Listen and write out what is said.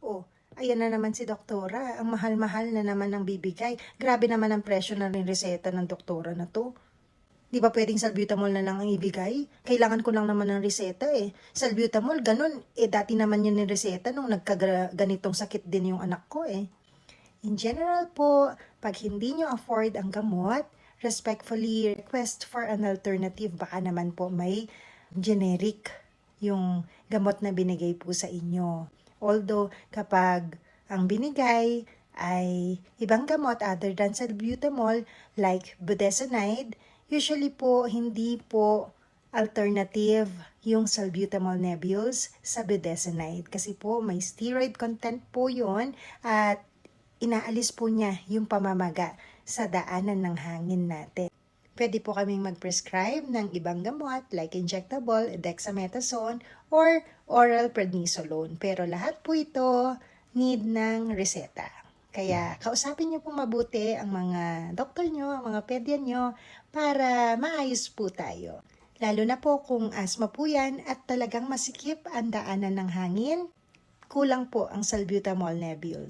Oh, ayan na naman si doktora. Ang mahal-mahal na naman ang bibigay. Grabe naman ang presyo rin reseta ng doktora na to. Di ba pwedeng salbutamol na lang ang ibigay? Kailangan ko lang naman ng reseta eh. Salbutamol, ganun. Eh dati naman yun yung reseta nung nagkaganitong sakit din yung anak ko eh. In general po, pag hindi nyo afford ang gamot, respectfully request for an alternative. Baka naman po may generic yung gamot na binigay po sa inyo. Although, kapag ang binigay ay ibang gamot other than salbutamol like budesonide, usually po hindi po alternative yung salbutamol nebules sa budesonide kasi po may steroid content po yon at inaalis po niya yung pamamaga sa daanan ng hangin natin. Pwede po kaming mag-prescribe ng ibang gamot like injectable, dexamethasone, or oral prednisolone. Pero lahat po ito need ng reseta. Kaya kausapin niyo po mabuti ang mga doktor niyo, ang mga pedya niyo para maayos po tayo. Lalo na po kung asthma po yan at talagang masikip ang daanan ng hangin, kulang po ang salbutamol nebule.